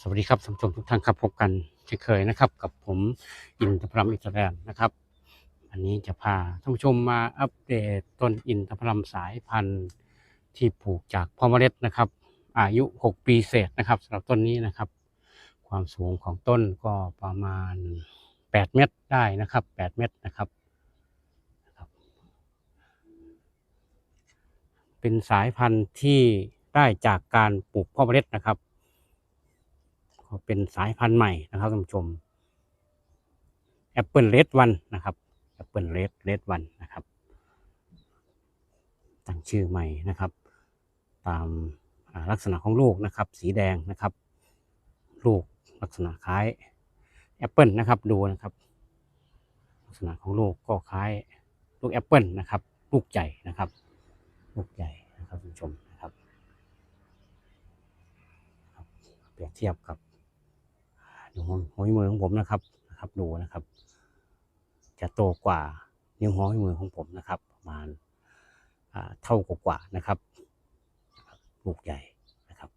สวัสดีครับท่านผู้ชมทุกท่านครับพบกันเช่นเคยนะครับ กับผมอินทพรัมอินทแรมนะครับอันนี้จะพาท่านผู้ชมมาอัปเดตต้นอินทพรัมสายพันธุ์ที่ปลูกจากพ่อเมล็ดนะครับ อายุ 6 ปีเศษนะครับสำหรับต้นนี้นะครับ ความสูงของต้นก็ประมาณ 8 เมตรได้นะครับ 8 เมตรนะครับเป็นสายพันธุ์ที่ได้จากการปลูกพ่อเมล็ดนะครับ เป็นสายพันธุ์ใหม่นะครับท่านผู้ชมแอปเปิลเรดวันนะครับแอปเปิลเรดเรดวันนะครับ ตั้งชื่อใหม่นะครับ ตามลักษณะของลูกนะครับ สีแดงนะครับ ลูกลักษณะคล้ายแอปเปิลนะครับดูนะครับ ลักษณะของลูกก็คล้ายลูกแอปเปิลนะครับ ลูกใหญ่นะครับ ลูกใหญ่นะครับท่านผู้ชมนะครับเปรียบเทียบกับ หัวมือของผมนะครับนะครับดูนะครับ จะโตกว่านิ้วหัวมือของผมนะครับ ประมาณอ่าเท่ากว่านะครับลูกใหญ่นะครับ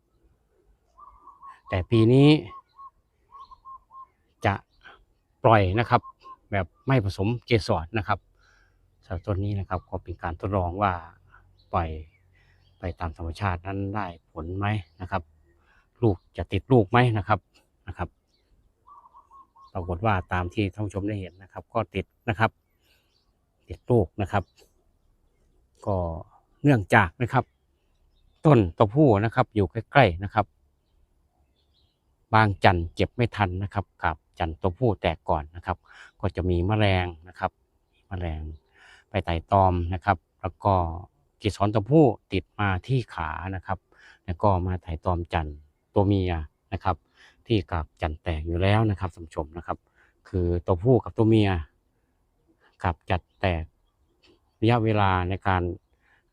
แต่ปีนี้จะปล่อยนะครับ แบบไม่ผสมเกสรนะครับสำหรับต้นนี้นะครับ ก็เป็นการทดลองว่าปล่อยไปตามธรรมชาตินั้นได้ผลไหมนะครับ ลูกจะติดลูกไหมนะครับนะครับ ปรากฏว่าตามที่ท่านผู้ชมได้เห็นนะครับ ก็ติดนะครับ ติดลูกนะครับ ก็เนื่องจากนะครับ ต้นตัวผู้นะครับ อยู่ใกล้ๆนะครับ บางจันทร์เจ็บไม่ทันนะครับกับจันทร์ตัวผู้แตกก่อนนะครับ ก็จะมีแมลงนะครับแมลงไปไต่ตอมนะครับ แล้วก็เกสรตัวผู้ติดมาที่ขานะครับ แล้วก็มาไต่ตอมจันทร์ตัวเมียนะครับ ที่กับจันแตกอยู่แล้วนะครับท่านผู้ชมนะครับ คือตัวผู้กับตัวเมียกับจัดแตกระยะเวลาในการ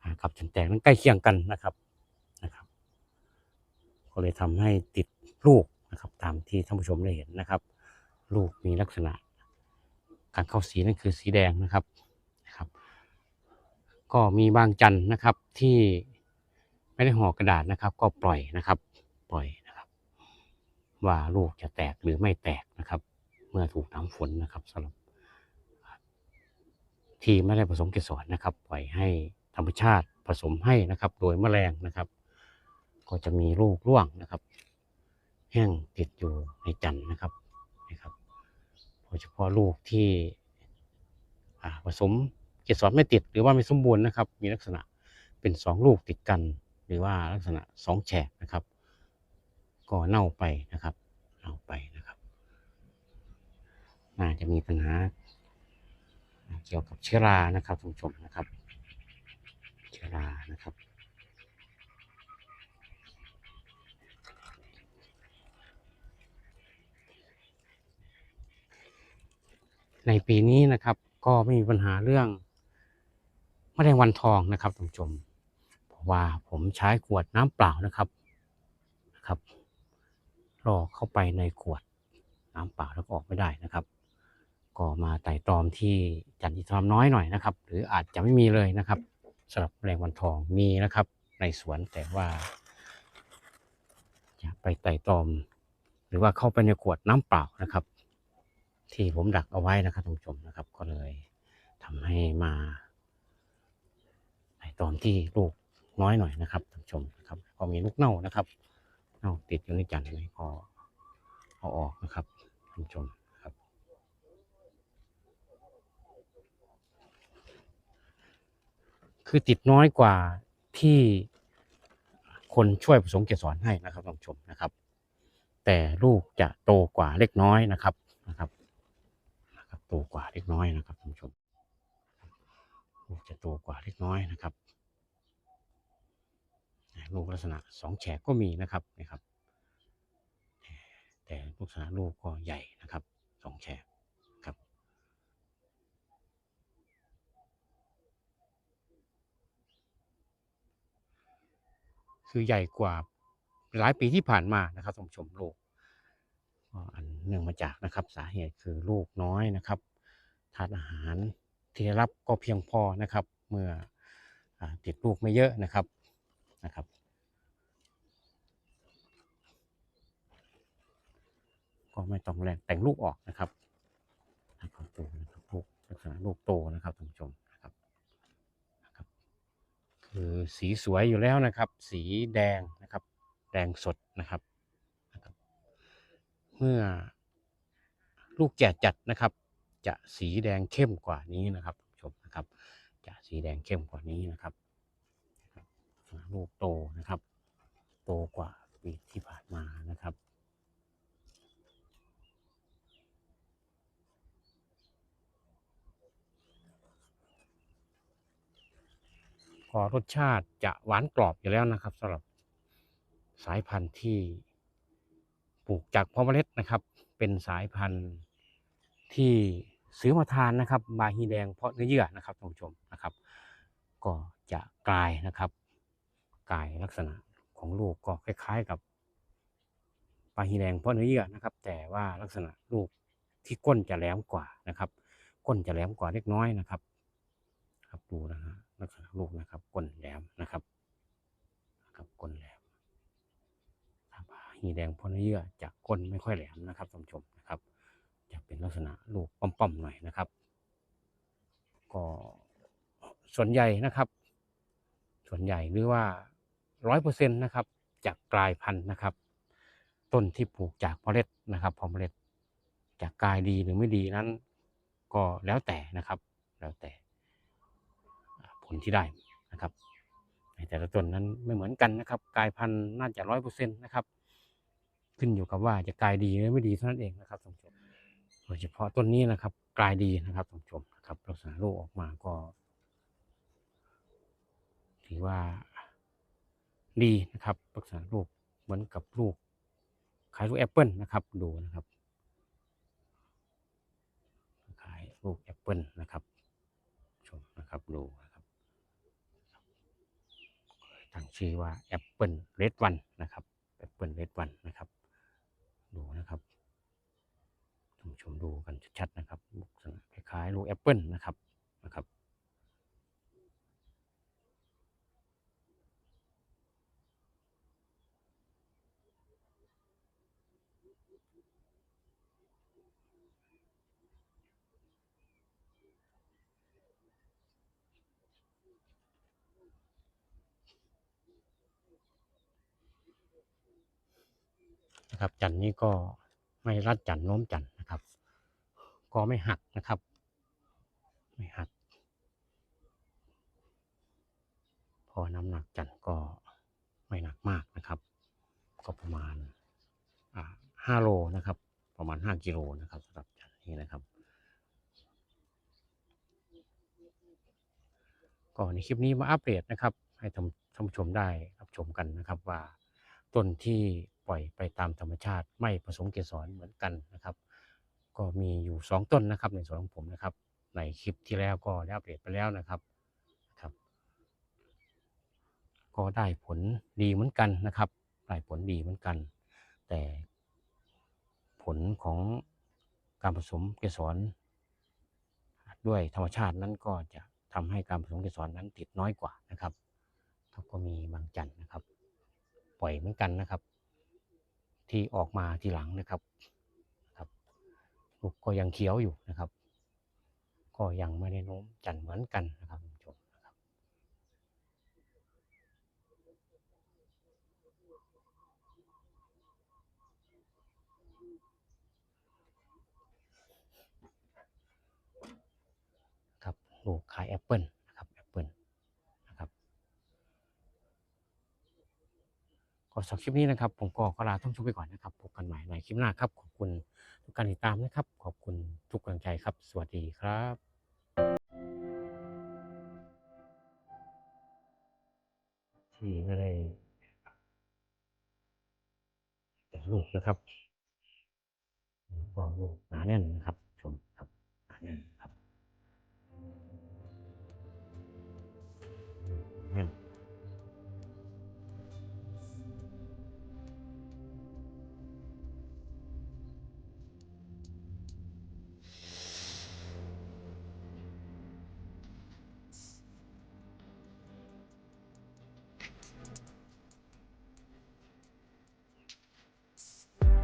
อ่ากับจันแตกนั้นใกล้เคียงกันนะครับนะครับ ก็เลยทำให้ติดลูกนะครับ ตามที่ท่านผู้ชมได้เห็นนะครับ ลูกมีลักษณะ การเข้าสีนั่นคือสีแดงนะครับนะครับ ก็มีบางจันนะครับที่ไม่ได้ห่อกระดาษนะครับ ก็ปล่อยนะครับ ปล่อย ว่าลูกจะแตกหรือไม่แตกนะครับ เมื่อถูกน้ำฝนนะครับสำหรับที่ไม่ได้ผสมเกสรนะครับ ปล่อยให้ธรรมชาติผสมให้นะครับ โดยแมลงนะครับ ก็จะมีลูกร่วงนะครับ แห้งติดอยู่ในจันทร์นะครับนะครับโดยเฉพาะลูกที่ผสมเกสรไม่ติดหรือว่าไม่สมบูรณ์นะครับ มีลักษณะเป็นสองลูกติดกัน หรือว่าลักษณะสองแฉกนะครับ ก็เน่าไปนะครับ เน่าไปนะครับ น่าจะมีปัญหา เกี่ยวกับเชื้อรานะครับท่านผู้ชมนะครับ เชื้อรานะครับในปีนี้นะครับก็ไม่มีปัญหาเรื่องแมลงวันทองนะครับท่านผู้ชม เพราะว่าผมใช้ขวดน้ำเปล่านะครับนะครับ รอเข้าไปในขวดน้ำเปล่าแล้วก็ออกไม่ได้นะครับ ก็มาไต่ตรอมที่จันทิทรามน้อยหน่อยนะครับ หรืออาจจะไม่มีเลยนะครับสำหรับแมลงวันทองมีนะครับ ในสวนแต่ว่า จะไปไต่ตรอม หรือว่าเข้าไปในขวดน้ำเปล่านะครับ ที่ผมดักเอาไว้นะครับท่านผู้ชมนะครับ ก็เลยทำให้มาไต่ตรอมที่ลูกน้อยหน่อยนะครับท่านผู้ชมนะครับก็มีลูกเน่านะครับ เน่าติดอยู่ในจันทร์นี่ก็เอาออกนะครับท่านชมครับ คือติดน้อยกว่าที่คนช่วยผสมเกสรให้นะครับท่านผู้ชมนะครับ แต่ลูกจะโตกว่าเล็กน้อยนะครับนะครับนะครับโตกว่าเล็กน้อยนะครับท่านชมลูกจะโตกว่าเล็กน้อยนะครับ ลูกลักษณะสองแฉกก็มีนะครับนะครับ แต่ลักษณะลูกก็ใหญ่นะครับสองแฉกครับ คือใหญ่กว่าหลายปีที่ผ่านมานะครับท่านผู้ชมลูกก็อันเนื่องมาจากนะครับสาเหตุคือลูกน้อยนะครับทานอาหารที่ได้รับก็เพียงพอนะครับ เมื่ออติดลูกไม่เยอะนะครับนะครับ ก็ไม่ต้องแรงแต่งลูกออกนะครับนะครับดูนะครับลูกลักษณะลูกโตนะครับท่านผู้ชมนะครับนะครับ คือสีสวยอยู่แล้วนะครับ สีแดงนะครับ แดงสดนะครับนะครับ เมื่อลูกแก่จัดนะครับ จะสีแดงเข้มกว่านี้นะครับท่านผู้ชมนะครับ จะสีแดงเข้มกว่านี้นะครับนะครับลูกโตนะครับ โตกว่าปีที่ผ่านมานะครับ ก็รสชาติจะหวานกรอบอยู่แล้วนะครับสำหรับสายพันธุ์ที่ปลูกจากเพาะเมล็ดนะครับ เป็นสายพันธุ์ที่ซื้อมาทานนะครับบาฮีแดงเพาะเนื้อเยื่อนะครับท่านผู้ชมนะครับ ก็จะกลายนะครับกลายลักษณะของลูกก็คล้ายๆกับบาฮีแดงเพาะเนื้อเยื่อนะครับ แต่ว่าลักษณะลูกที่ก้นจะแหลมกว่านะครับ ก้นจะแหลมกว่าเล็กน้อยนะครับ ครับดูนะฮะ ลักษณะลูกนะครับก้นแหลมนะครับนะครับก้นแหลมครับหีแดงเพราะเนื้อเยื่อจะก้นไม่ค่อยแหลมนะครับท่านผู้ชมนะครับ จะเป็นลักษณะลูกป้อมๆหน่อยนะครับ ก็ส่วนใหญ่นะครับ ส่วนใหญ่หรือว่าร้อยเปอร์เซ็นต์นะครับ จากกลายพันธุ์นะครับ ต้นที่ปลูกจากเมล็ดนะครับพอเมล็ดจากกายดีหรือไม่ดีนั้น ก็แล้วแต่นะครับ แล้วแต่ ผลที่ได้นะครับในแต่ละต้นนั้นไม่เหมือนกันนะครับกลายพันธุ์น่าจะร้อยเปอร์เซ็นต์นะครับ ขึ้นอยู่กับว่าจะกลายดีหรือไม่ดีเท่านั้นเองนะครับท่านผู้ชมโดยเฉพาะต้นนี้นะครับกลายดีนะครับท่านผู้ชมนะครับลักษณะลูกออกมาก็ถือว่าดีนะครับลักษณะลูกเหมือนกับลูกขายลูกแอปเปิลนะครับดูนะครับขายลูกแอปเปิลนะครับชมนะครับดู ตั้งชื่อว่าแอปเปิลเรดวันนะครับแอปเปิลเรดวันนะครับ ดูนะครับท่านชมดูกันชัดๆนะครับลักษณะคล้ายๆลูกแอปเปิลนะครับนะครับ นะครับ จันนี้ก็ไม่รัดจันโน้มจันนะครับ ก็ไม่หักนะครับ ไม่หัก พอน้ำหนักจันก็ไม่หนักมากนะครับ ก็ประมาณห้าโลนะครับ ประมาณห้ากิโลนะครับสำหรับจันนี้นะครับ ก็ในคลิปนี้มาอัปเดตนะครับ ให้ท่านท่านผู้ชมได้รับชมกันนะครับว่าต้นที่ ปล่อยไปตามธรรมชาติ ไม่ผสมเกสรเหมือนกันนะครับ ก็มีอยู่ 2 ต้นนะครับในสวนของผมนะครับ ในคลิปที่แล้วก็ได้อัปเดตไปแล้วนะครับครับ ก็ได้ผลดีเหมือนกันนะครับ ได้ผลดีเหมือนกัน แต่ผลของการผสมเกสรด้วยธรรมชาตินั้นก็จะทำให้การผสมเกสรนั้นติดน้อยกว่านะครับครับก็มีบางจันทร์นะครับ ปล่อยเหมือนกันนะครับ ที่ออกมาทีหลังนะครับครับลูกก็ยังเขียวอยู่นะครับ ก็ยังไม่ได้โน้มจันทร์เหมือนกันนะครับท่านผู้ชมนะครับครับลูกขายแอปเปิลนะครับแอปเปิลนะครับก็ สำหรับคลิปนี้นะครับ ผมก็ขอลาท่านผู้ชมไปก่อนนะครับพบกันใหม่ในคลิปหน้าครับ ขอบคุณทุกการติดตามนะครับ ขอบคุณทุกกำลังใจครับ สวัสดีครับที่ไม่ได้แต่ลูกนะครับก็ลูกหนาแน่นนะครับชมครับหนาแน่น